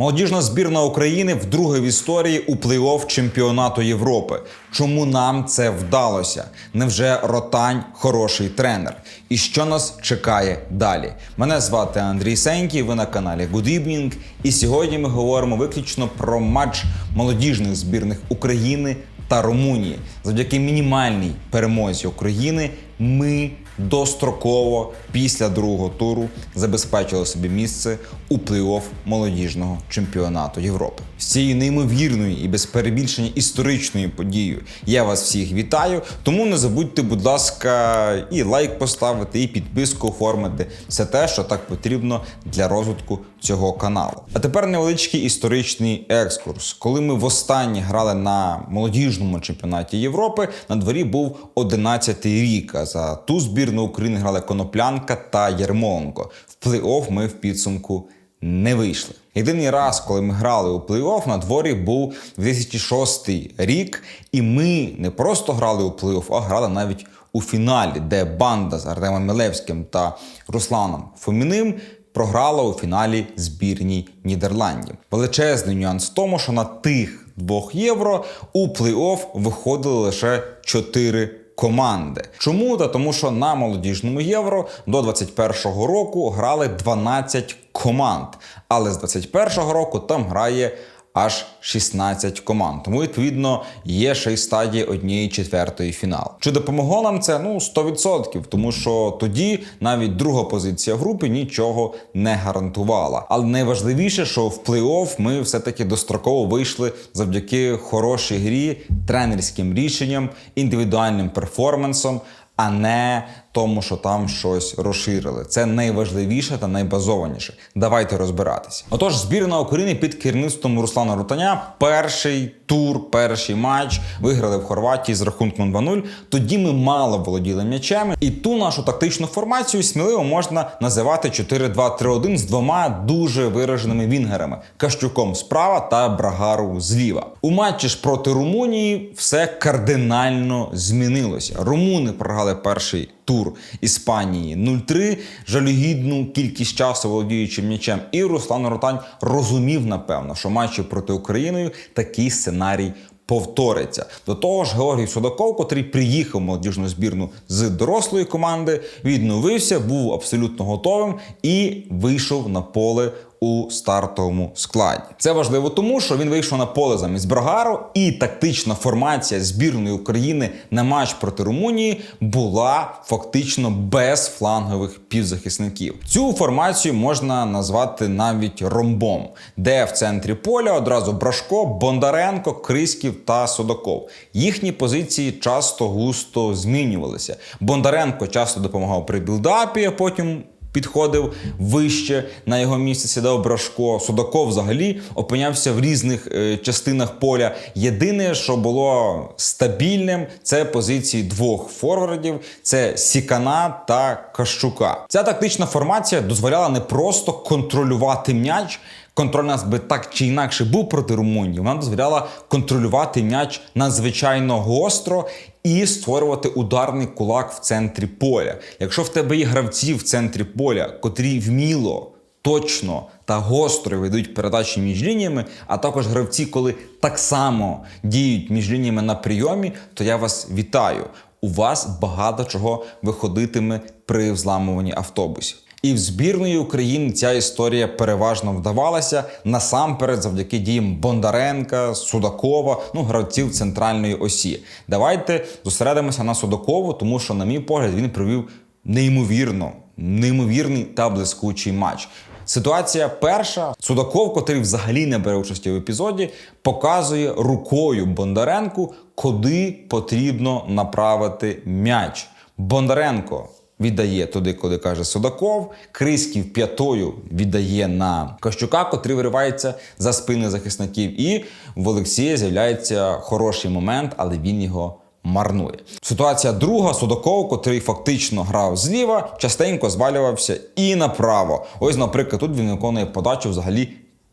Молодіжна збірна України вдруге в історії у плей-офф чемпіонату Європи. Чому нам це вдалося? Невже Ротань хороший тренер? І що нас чекає далі? Мене звати Андрій Сенький. Ви на каналі Good Evening. І сьогодні ми говоримо виключно про матч молодіжних збірних України та Румунії. Завдяки мінімальній перемозі України ми достроково після другого туру забезпечили собі місце у плей-офф молодіжного чемпіонату Європи. З цією неймовірною і без перебільшення історичною подією я вас всіх вітаю. Тому не забудьте, будь ласка, і лайк поставити, і підписку оформити. Все те, що так потрібно для розвитку цього каналу. А тепер невеличкий історичний екскурс. Коли ми востаннє грали на молодіжному чемпіонаті Європи, на дворі був 11-й рік. А за ту збірну України грали Коноплянка та Єрмоленко. В плей-офф ми в підсумку не вийшли. Єдиний раз, коли ми грали у плей-офф, на дворі був 2006 рік, і ми не просто грали у плей-офф, а грали навіть у фіналі, де банда з Артемом Милевським та Русланом Фоміним програла у фіналі збірній Нідерландів. Величезний нюанс в тому, що на тих двох євро у плей-офф виходили лише 4 команди. Чому? Та тому, що на молодіжному євро до 21-го року грали 12 команд, але з 21-го року там грає аж 16 команд. Тому, відповідно, є ще й стадії однієї четвертої фіналу. Чи допомогло нам це? Ну 100%, тому що тоді навіть друга позиція в групі нічого не гарантувала. Але найважливіше, що в плей-офф ми все-таки достроково вийшли завдяки хорошій грі, тренерським рішенням, індивідуальним перформансом. А не тому, що там щось розширили. Це найважливіше та найбазованіше. Давайте розбиратися. Отож, збірна України під керівництвом Руслана Рутаня перший тур, перший матч виграли в Хорватії з рахунком 2-0. Тоді ми мало володіли м'ячами, і ту нашу тактичну формацію сміливо можна називати 4-2-3-1 з двома дуже вираженими вінгерами: Кащуком справа та Брагару зліва. У матчі ж проти Румунії все кардинально змінилося. Румуни програли перший тур Іспанії 0-3, жалюгідну кількість часу володіючи м'ячем. І Руслан Ротань розумів, напевно, що матчі проти Україною такий сценарій. Повториться до того ж, Георгій Судаков, котрий приїхав молодіжну збірну з дорослої команди, відновився, був абсолютно готовим і вийшов на поле у стартовому складі. Це важливо, тому що він вийшов на поле замість Брагару, і тактична формація збірної України на матч проти Румунії була фактично без флангових півзахисників. Цю формацію можна назвати навіть ромбом, де в центрі поля одразу Брашко, Бондаренко, Криськів та Судаков. Їхні позиції часто густо змінювалися. Бондаренко часто допомагав при білдапі, а потім підходив вище на його місце сідав Брашко. Судаков взагалі опинявся в різних е, частинах поля. Єдине, що було стабільним, це позиції двох форвардів: це Сікана та Кащука. Ця тактична формація дозволяла не просто контролювати м'яч. Контроль нас би так чи інакше був проти Румунії. Вона дозволяла контролювати м'яч надзвичайно гостро і створювати ударний кулак в центрі поля. Якщо в тебе є гравці в центрі поля, котрі вміло. Точно та гостро ведуть передачі між лініями, а також гравці, коли так само діють між лініями на прийомі, то я вас вітаю. У вас багато чого виходитиме при взламуванні автобусів. І в збірної України ця історія переважно вдавалася насамперед завдяки діям Бондаренка, Судакова, ну гравців центральної осі. Давайте зосередимося на Судакову, тому що, на мій погляд, він провів неймовірно, неймовірний та блискучий матч. Ситуація перша. Судаков, котрий взагалі не бере участі в епізоді, показує рукою Бондаренку, куди потрібно направити м'яч. Бондаренко віддає туди, куди каже Судаков. Криськів п'ятою віддає на Кощука, котрий виривається за спини захисників. І в Олексія з'являється хороший момент, але він його. Марнує ситуація друга. Судаков, котрий фактично грав зліва, частенько звалювався і направо. Ось, наприклад, тут він виконує подачу взагалі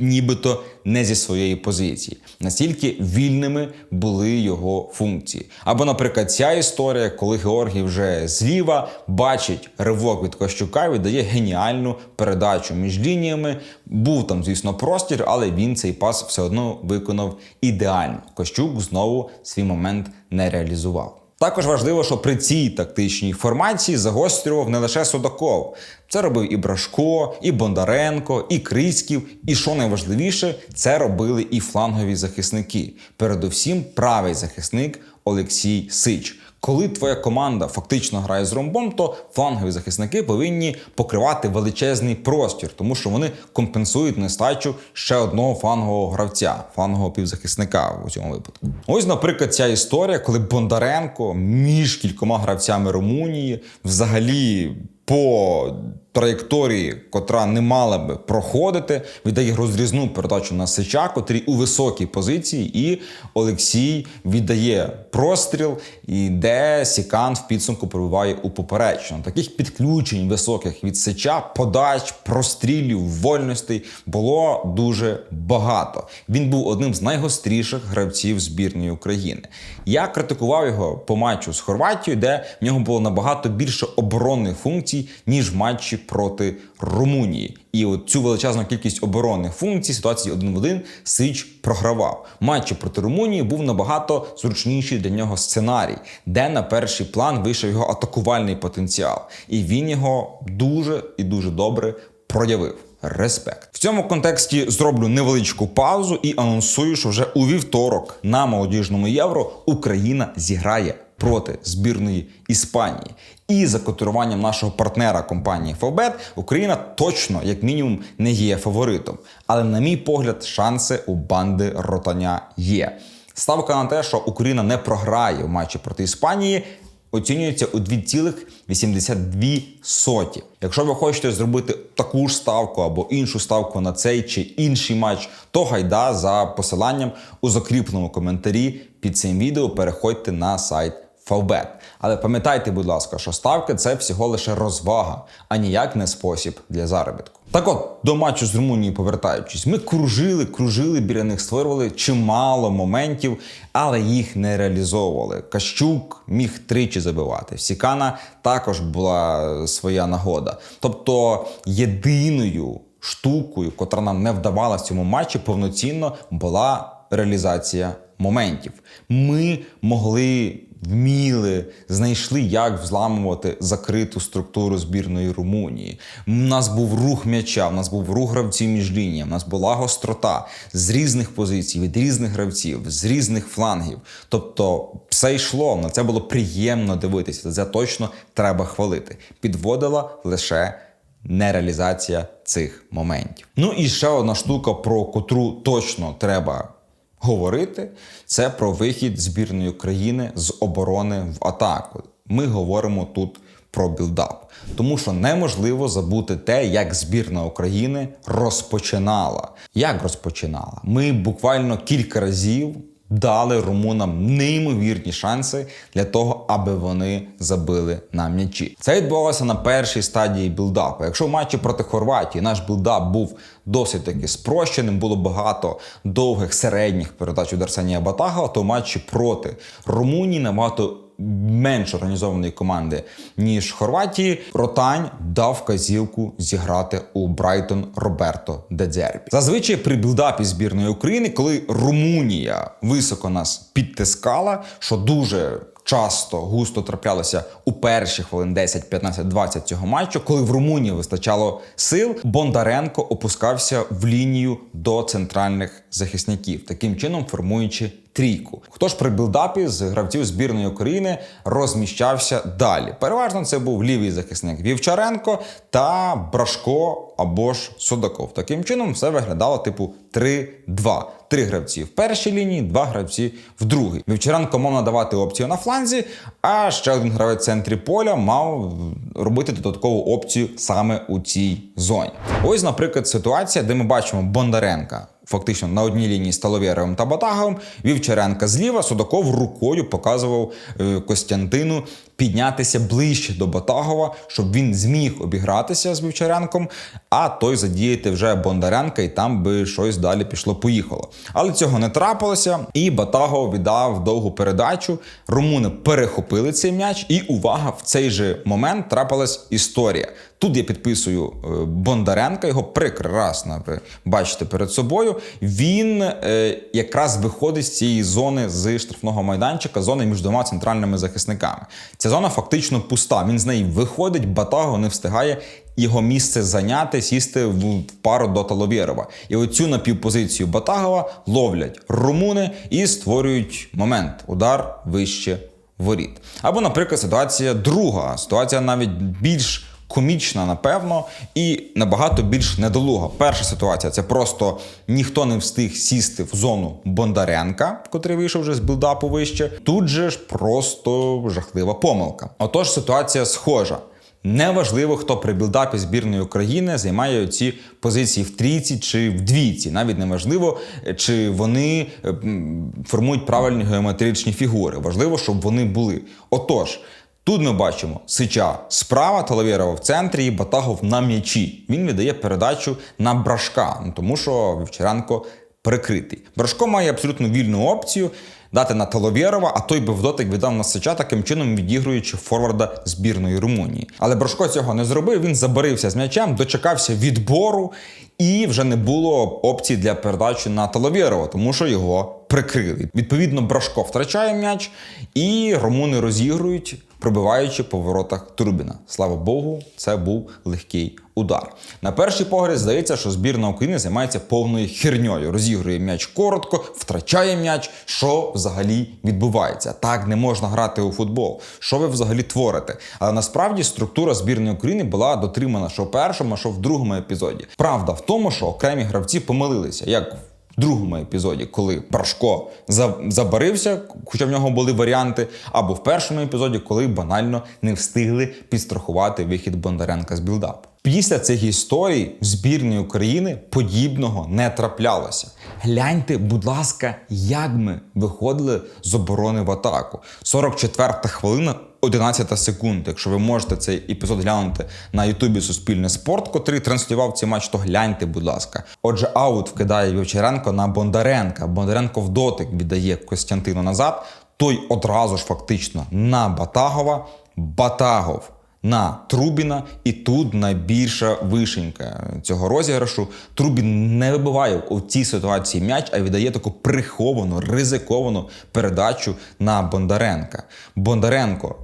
нібито не зі своєї позиції. Настільки вільними були його функції. Або, наприклад, ця історія, коли Георгій вже зліва бачить ривок від Кощука, віддає геніальну передачу між лініями. Був там, звісно, простір, але він цей пас все одно виконав ідеально. Кощук знову свій момент не реалізував. Також важливо, що при цій тактичній формації загострював не лише Судаков. Це робив і Брашко, і Бондаренко, і Крицьків. і що найважливіше, це робили і флангові захисники. Передусім, правий захисник Олексій Сич. Коли твоя команда фактично грає з ромбом, то флангові захисники повинні покривати величезний простір, тому що вони компенсують нестачу ще одного флангового гравця, флангового півзахисника у цьому випадку. Ось, наприклад, ця історія, коли Бондаренко між кількома гравцями Румунії взагалі по траєкторії, котра не мала би проходити, віддає розрізну передачу на Сича, котрий у високій позиції, і Олексій віддає простріл, і де Сікан в підсумку пробиває у поперечну. Таких підключень високих від Сича, подач, прострілів, вольностей було дуже багато. Він був одним з найгостріших гравців збірної України. Я критикував його по матчу з Хорватією, де в нього було набагато більше оборонних функцій, ніж в матчі проти Румунії. І от цю величезну кількість оборонних функцій ситуації один в один Сич програвав. Матчі проти Румунії був набагато зручніший для нього сценарій, де на перший план вийшов його атакувальний потенціал, і він його дуже і дуже добре проявив. Респект в цьому контексті зроблю невеличку паузу і анонсую, що вже у вівторок на молодіжному євро Україна зіграє проти збірної Іспанії. І за котируванням нашого партнера компанії Фавбет Україна точно, як мінімум, не є фаворитом. Але, на мій погляд, шанси у банди ротаня є. Ставка на те, що Україна не програє в матчі проти Іспанії. Оцінюється у 2,82. Якщо ви хочете зробити таку ж ставку або іншу ставку на цей чи інший матч, то гайда за посиланням у закріпленому коментарі під цим відео переходьте на сайт Фавбет. Але пам'ятайте, будь ласка, що ставки це всього лише розвага, а ніяк не спосіб для заробітку. Так от, до матчу з Румунією повертаючись, ми кружили, кружили біля них, створювали чимало моментів, але їх не реалізовували. Кащук міг тричі забивати. В Сікана також була своя нагода. Тобто єдиною штукою, котра нам не вдавала в цьому матчі, повноцінно була реалізація моментів. Ми могли вміли, знайшли, як взламувати закриту структуру збірної Румунії. У нас був рух м'яча, у нас був рух гравців між лініями, у нас була гострота з різних позицій, від різних гравців, з різних флангів. Тобто, все йшло, на це було приємно дивитися. Це точно треба хвалити. Підводила лише нереалізація цих моментів. Ну і ще одна штука, про котру точно треба говорити, це про вихід збірної України з оборони в атаку. Ми говоримо тут про білдап, тому що неможливо забути те, як збірна України розпочинала. Як розпочинала? Ми буквально кілька разів. Дали румунам неймовірні шанси для того, аби вони забили на м'ячі. Це відбувалося на першій стадії білдапу. Якщо в матчі проти Хорватії наш білдап був досить таки спрощеним, було багато довгих середніх передач від Арсенія Батага, то в матчі проти Румунії набагато менш організованої команди, ніж Хорватії, Ротань дав вказівку зіграти у Брайтон Роберто Дедзербі. Зазвичай при білдапі збірної України, коли Румунія високо нас підтискала, що дуже часто густо траплялося у перші хвилин 10, 15, 20 цього матчу, коли в Румунії вистачало сил, Бондаренко опускався в лінію до центральних захисників, таким чином формуючи трійку. Хто ж при білдапі з гравців збірної України розміщався далі? Переважно це був лівий захисник Вівчаренко та Брашко або ж Судаков. Таким чином все виглядало типу 3-2. Три гравці в першій лінії, два гравці в другій. Вівчаренко мав надавати опцію на фланзі, а ще один гравець в центрі поля мав робити додаткову опцію саме у цій зоні. Ось, наприклад, ситуація, де ми бачимо Бондаренка. Фактично на одній лінії з Таловєровим та Батаговим, Вівчаренка зліва, Судаков рукою показував е, Костянтину піднятися ближче до Батагова, щоб він зміг обігратися з Вівчаренком, а той задіяти вже Бондаренка, і там би щось далі пішло-поїхало. Але цього не трапилося, і Батагов віддав довгу передачу. Румуни перехопили цей м'яч, і увага, в цей же момент трапилась історія. Тут я підписую е, Бондаренка, його прекрасно ви бачите перед собою. Він е, якраз виходить з цієї зони з штрафного майданчика, зони між двома центральними захисниками. Ця зона фактично пуста. Він з неї виходить, Батаго не встигає його місце зайняти, сісти в пару до Таловєрова. І оцю напівпозицію Батагова ловлять румуни і створюють момент удар вище воріт. Або, наприклад, ситуація друга, ситуація навіть більш комічна, напевно, і набагато більш недолуга. Перша ситуація це просто ніхто не встиг сісти в зону Бондаренка, котрий вийшов вже з білдапу вище. Тут же ж просто жахлива помилка. Отож, ситуація схожа. Неважливо, хто при білдапі збірної України займає ці позиції в трійці чи в двійці. Навіть не важливо, чи вони е, формують правильні геометричні фігури. Важливо, щоб вони були. Отож. Тут ми бачимо Сича справа, Талавєрова в центрі і Батагов на м'ячі. Він віддає передачу на брашка, ну, тому що Вівчаренко прикритий. Брашко має абсолютно вільну опцію дати на Таловєрова, а той би в дотик віддав на Сича, таким чином відігруючи форварда збірної Румунії. Але Брашко цього не зробив. Він забарився з м'ячем, дочекався відбору, і вже не було опції для передачі на Таловєрова, тому що його прикрили. Відповідно, Брашко втрачає м'яч, і румуни розігрують пробиваючи по воротах Трубіна. Слава Богу, це був легкий удар. На перший погляд здається, що збірна України займається повною херньою. Розігрує м'яч коротко, втрачає м'яч. Що взагалі відбувається? Так не можна грати у футбол. Що ви взагалі творите? Але насправді структура збірної України була дотримана що в першому, що в другому епізоді. Правда в тому, що окремі гравці помилилися. як другому епізоді, коли за- забарився, хоча в нього були варіанти, або в першому епізоді, коли банально не встигли підстрахувати вихід Бондаренка з білдапу. Після цих історій в збірні України подібного не траплялося. Гляньте, будь ласка, як ми виходили з оборони в атаку. 44-та хвилина. 11 секунд. Якщо ви можете цей епізод глянути на Ютубі Суспільне спорт, котрий транслював цей матч, то гляньте, будь ласка. Отже, аут вкидає Вівчаренко на Бондаренка. Бондаренко в дотик віддає Костянтину назад. Той одразу ж фактично на Батагова. Батагов на Трубіна, і тут найбільша вишенька цього розіграшу. Трубін не вибиває у цій ситуації м'яч, а віддає таку приховану, ризиковану передачу на Бондаренка. Бондаренко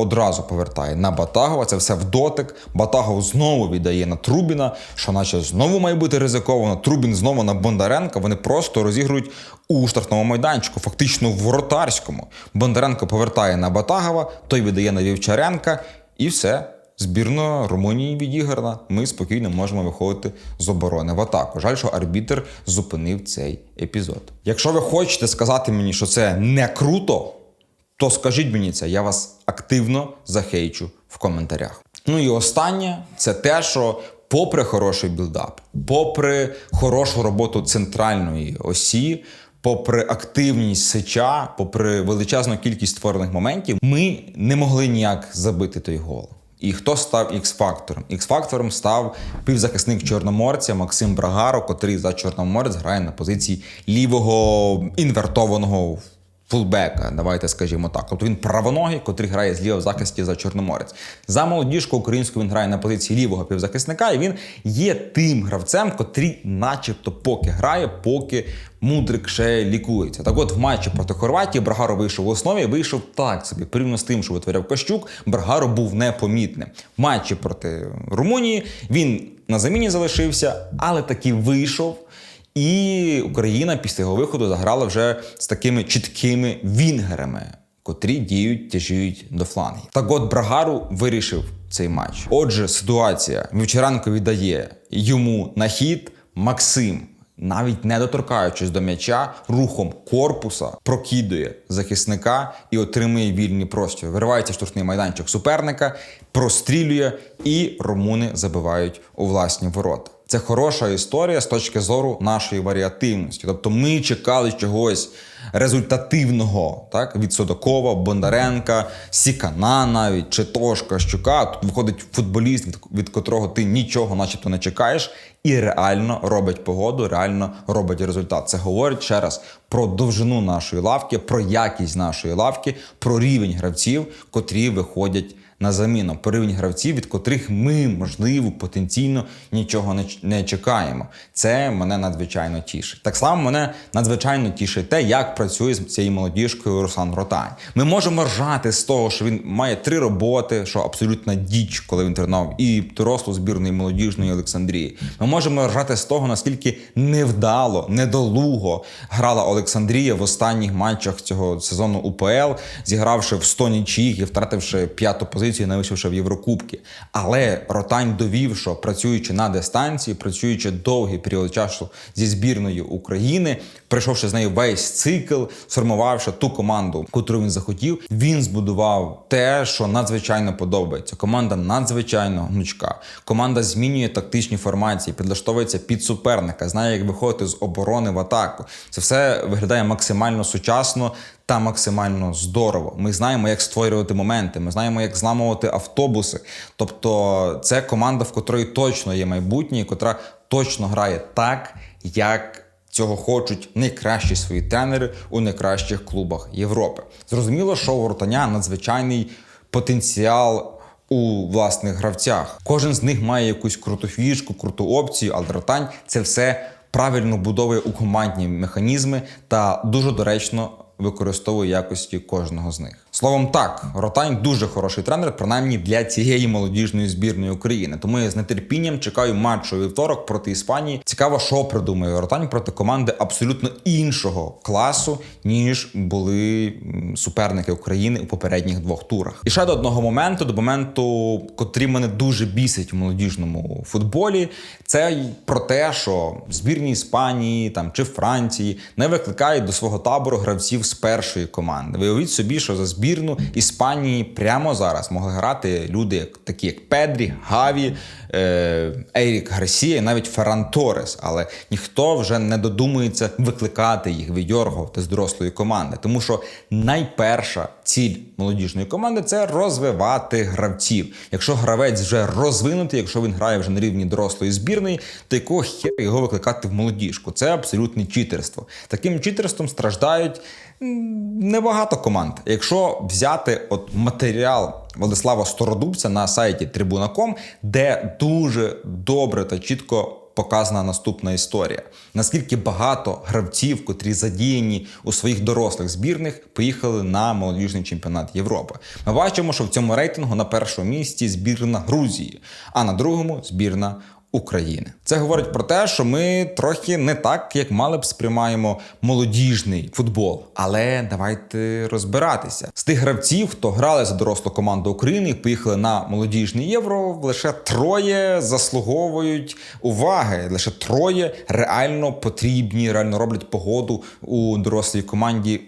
одразу повертає на Батагова. Це все в дотик. Батагов знову віддає на Трубіна, що наче знову має бути ризиковано. Трубін знову на Бондаренка. Вони просто розігрують у штрафному майданчику, фактично в воротарському. Бондаренко повертає на Батагова, той віддає на Вівчаренка, і все. Збірна Румунії відіграна. Ми спокійно можемо виходити з оборони в атаку. Жаль, що арбітр зупинив цей епізод. Якщо ви хочете сказати мені, що це не круто, то скажіть мені це, я вас активно захейчу в коментарях. Ну і останнє це те, що попри хороший білдап, попри хорошу роботу центральної осі, попри активність сича, попри величезну кількість створених моментів, ми не могли ніяк забити той гол. І хто став ікс-фактором? Ікс-фактором став півзахисник чорноморця Максим Брагаро, котрий за чорноморець грає на позиції лівого інвертованого фулбека, давайте скажімо так. Тобто він правоногий, котрий грає зліва в захисті за Чорноморець. За молодіжку українську він грає на позиції лівого півзахисника, і він є тим гравцем, котрий, начебто, поки грає, поки мудрик ще лікується. Так от в матчі проти Хорватії Брагаро вийшов в основі, вийшов так собі. Порівняно з тим, що витворяв Кощук, Брагаро був непомітним. В матчі проти Румунії він на заміні залишився, але таки вийшов. І Україна після його виходу заграла вже з такими чіткими вінгерами, котрі діють, тяжіють до флангів. Так от Брагару вирішив цей матч. Отже, ситуація Вівчаренко віддає йому на хід Максим. Навіть не доторкаючись до м'яча, рухом корпуса прокидує захисника і отримує вільний простір. Виривається в штрафний майданчик суперника, прострілює, і румуни забивають у власні ворота. Це хороша історія з точки зору нашої варіативності. Тобто ми чекали чогось результативного, так від Судакова, Бондаренка, Сікана, навіть чи того ж Кащука. Тут виходить футболіст, від, від котрого ти нічого, начебто, не чекаєш, і реально робить погоду, реально робить результат. Це говорить ще раз про довжину нашої лавки, про якість нашої лавки, про рівень гравців, котрі виходять на заміну по гравців, від котрих ми, можливо, потенційно нічого не, чекаємо. Це мене надзвичайно тішить. Так само мене надзвичайно тішить те, як працює з цією молодіжкою Руслан Ротань. Ми можемо ржати з того, що він має три роботи, що абсолютна діч, коли він тренував і дорослу збірну, і молодіжної Олександрії. Ми можемо ржати з того, наскільки невдало, недолуго грала Олександрія в останніх матчах цього сезону УПЛ, зігравши в 100 нічиїх і втративши п'яту позицію, не вийшовши в Єврокубки. Але Ротань довів, що працюючи на дистанції, працюючи довгий період часу зі збірною України, пройшовши з нею весь цикл, сформувавши ту команду, яку він захотів, він збудував те, що надзвичайно подобається. Команда надзвичайно гнучка. Команда змінює тактичні формації, підлаштовується під суперника, знає, як виходити з оборони в атаку. Це все виглядає максимально сучасно та максимально здорово. Ми знаємо, як створювати моменти, ми знаємо, як зламувати автобуси. Тобто, це команда, в котрої точно є майбутнє, котра точно грає так, як. Цього хочуть найкращі свої тренери у найкращих клубах Європи. Зрозуміло, що у Ротаня надзвичайний потенціал у власних гравцях. Кожен з них має якусь круту фішку, круту опцію, але Ротань це все правильно будовує у командні механізми та дуже доречно використовує якості кожного з них. Словом, так, Ротань дуже хороший тренер, принаймні для цієї молодіжної збірної України. Тому я з нетерпінням чекаю матчу вівторок проти Іспанії. Цікаво, що придумає Ротань проти команди абсолютно іншого класу, ніж були суперники України у попередніх двох турах. І ще до одного моменту, до моменту, котрий мене дуже бісить у молодіжному футболі, це про те, що збірні Іспанії там чи Франції не викликають до свого табору гравців з першої команди. Виявіть собі, що за збірну Іспанії прямо зараз могли грати люди, такі як Педрі, Гаві, Ерік Гарсія, навіть Ферран Торес. Але ніхто вже не додумується викликати їх, видьоргувати з дорослої команди, тому що найперша ціль молодіжної команди це розвивати гравців. Якщо гравець вже розвинутий, якщо він грає вже на рівні дорослої збірної, то якого хера його викликати в молодіжку? Це абсолютне читерство. Таким читерством страждають небагато команд. Якщо взяти от матеріал Владислава Стородубця на сайті Трибуна.ком, де дуже добре та чітко показана наступна історія. Наскільки багато гравців, котрі задіяні у своїх дорослих збірних, поїхали на молодіжний чемпіонат Європи. Ми бачимо, що в цьому рейтингу на першому місці збірна Грузії, а на другому збірна. України це говорить про те, що ми трохи не так, як мали б сприймаємо молодіжний футбол. Але давайте розбиратися з тих гравців, хто грали за дорослу команду України і поїхали на молодіжний євро. Лише троє заслуговують уваги. Лише троє реально потрібні, реально роблять погоду у дорослій команді.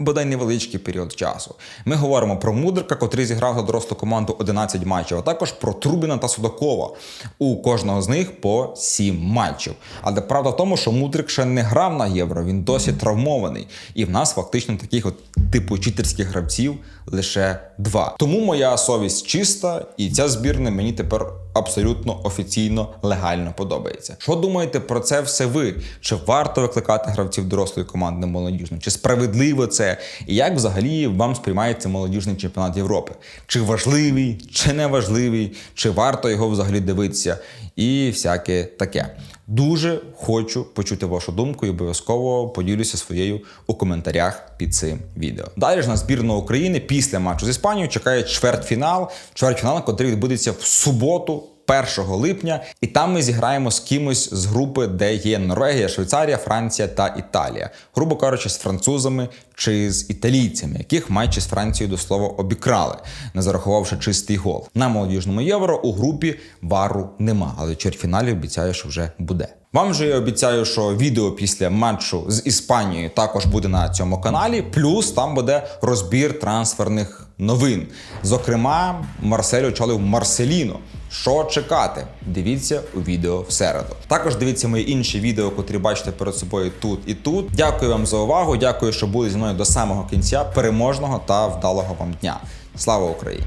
Бодай невеличкий період часу. Ми говоримо про Мудрика, котрий зіграв за дорослу команду 11 матчів, а також про Трубіна та Судакова. У кожного з них по 7 матчів. Але правда в тому, що Мудрик ще не грав на євро, він досі травмований. І в нас фактично таких от типу читерських гравців лише два. Тому моя совість чиста, і ця збірна мені тепер абсолютно офіційно легально подобається. Що думаєте про це все ви? Чи варто викликати гравців дорослої команди на? Чи справедливо це? І як взагалі вам сприймається молодіжний чемпіонат Європи? Чи важливий, чи не важливий, чи варто його взагалі дивитися? І всяке таке. Дуже хочу почути вашу думку і обов'язково поділюся своєю у коментарях під цим відео. Далі ж на збірну України після матчу з Іспанією чекає чвертьфінал. Чвертьфінал, який відбудеться в суботу. 1 липня, і там ми зіграємо з кимось з групи, де є Норвегія, Швейцарія, Франція та Італія, грубо кажучи, з французами чи з італійцями, яких матчі з Францією до слова обікрали, не зарахувавши чистий гол. На молодіжному євро у групі вару нема, але чвертьфіналі обіцяю, що вже буде. Вам же я обіцяю, що відео після матчу з Іспанією також буде на цьому каналі. Плюс там буде розбір трансферних новин. Зокрема, Марсель очолив Марселіно. Що чекати? Дивіться у відео в середу. Також дивіться мої інші відео, котрі бачите перед собою тут і тут. Дякую вам за увагу. Дякую, що були зі мною до самого кінця. Переможного та вдалого вам дня. Слава Україні!